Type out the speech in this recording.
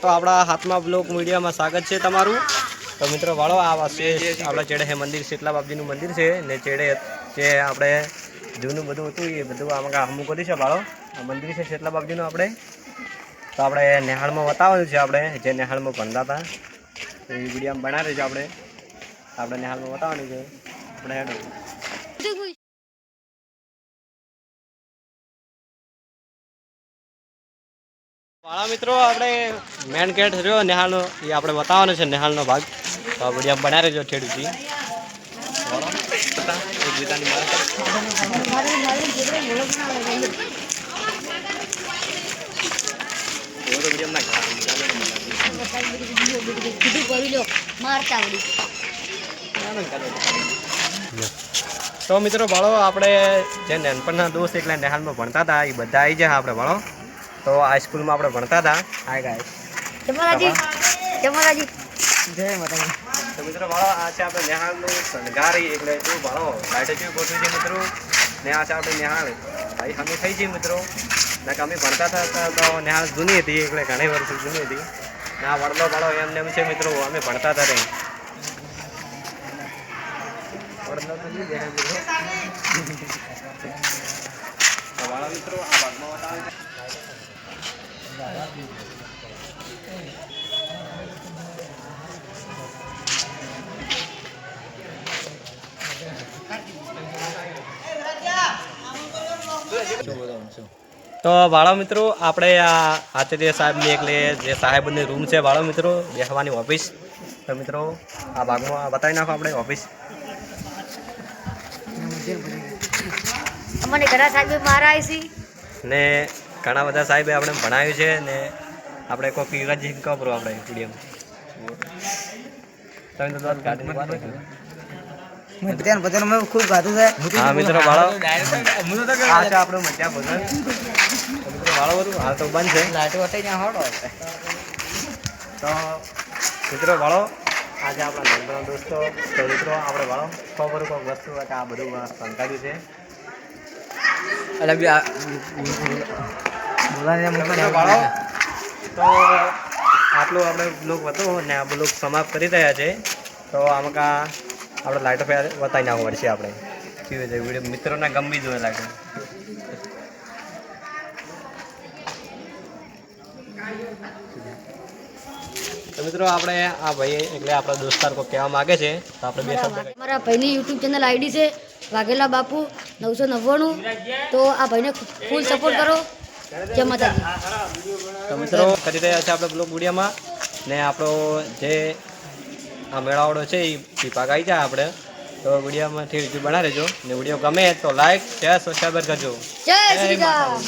તો આપણા હાથમાં બ્લોક મીડિયામાં સ્વાગત છે તમારું. તો મિત્રો, વાળો, આ વાસે આપણા ચેડે હે મંદિર, શીતલા બાપજીનું મંદિર છે. ને ચેડે જે આપણે જૂનું બધું હતું, એ બધું આમાં હમું કરી છે વાળો. આ મંદિર છે શીતલા બાપજીનું આપણે. તો આપણે નેહાળમાં બતાવવાનું છે આપણે, જે નેહાળમાં ભણતા હતા. એ વીડિયો બનાવે છે આપણે. આપણે નેહાળમાં બતાવવાનું છે. આપણે વાળા મિત્રો, આપણે મેન ગેટ રહ્યો નિહાલનો. એ આપણે બતાવવાનો છે નિહાલનો ભાગ. તો આપણે બનાવી મારતા આવડી તો મિત્રો ભાળો આપણે જે નાનપણના દોસ્ત એટલે નેહાલમાં ભણતા હતા, એ બધા આવી જાય આપણે ભાળો તો આ સ્કૂલમાં આપણે ભણતા હતા. હાય ગાય જમરાજી. જમરાજી. જય માતાજી. તો મિત્રો ભાળો આ છે આપણે નેહાલનું શણગારી એટલે શું ભાળો લાઈટો જેવું ગોઠવી છે મિત્રો. ને આ છે આપણે નેહાળ. ભાઈ અમે થઈ જઈએ મિત્રો. ને કે અમે ભણતા હતા તો નેહાળ જૂની હતી એટલે ઘણી વર્ષ જૂની હતી. ને આ વડલો ભાળો એમને એમ છે મિત્રો. અમે ભણતા હતા રહી વડલો તો નહીં દેખાય મિત્રો. વાળા મિત્રો આ છે. તો વાળો મિત્રો આપણે આ આચાર્ય સાહેબની એટલે જે સાહેબની રૂમ છે વાળો મિત્રો બેસવાની ઓફિસ તો મિત્રો આ ભાગમાં બતાવી નાખો આપણે ઓફિસ અમને ઘણા સાહેબે મારા છે ને ઘણા બધા સાહેબે આપણે ભણાવ્યું છે ને આપણે કોઈ પીરાજી કપરો આપણે વીડિયો તમે તો વાત બધાને મેં ખૂબ ગાતું છે. હા મિત્રો વાળો. આ છે આપણું મજા ભજન. તો મિત્રો વાળો બધું? હાલ તો બંધ છે. લાઈટ વટાઈ ત્યાં હોડો તો મિત્રો વાળો આજે આપણા નાનપણના દોસ્તો. તો મિત્રો આપણે વાળો ખબર કોઈક વસ્તુ આ બધું સંકાળ્યું છે? એટલે બી આ બોલાને તો આટલું આપણે બ્લોગ હતો ને આ બ્લોગ સમાપ્ત કરી રહ્યા છે. તો આમાં કા આપણે લાઈટો ફેર બતાવી નાખવું પડશે આપણે. કેવી છે વીડિયો મિત્રોને ગમી જોઈએ લાગે. તો મિત્રો આપણે આ ભાઈ એટલે આપણા દોસ્તાર કોઈ કહેવા માગે છે તો આપણે બે શબ્દ મારા ભાઈની યુટ્યુબ ચેનલ આઈડી છે વાઘેલા બાપુ નવસો નવ્વાણું. તો આ ભાઈને ફૂલ સપોર્ટ કરો. જય માતાજી. તો મિત્રો કરી રહ્યા છે આપણે બ્લોક ગુડિયામાં ને આપણો જે આ મેળાવડો છે એ પીપા આવી જાય આપણે. તો ગુડિયામાંથી બના રહેજો ને વીડિયો ગમે તો લાઈક શેર સબસ્ક્રાઈબર કરજો. જય શ્રી રામ.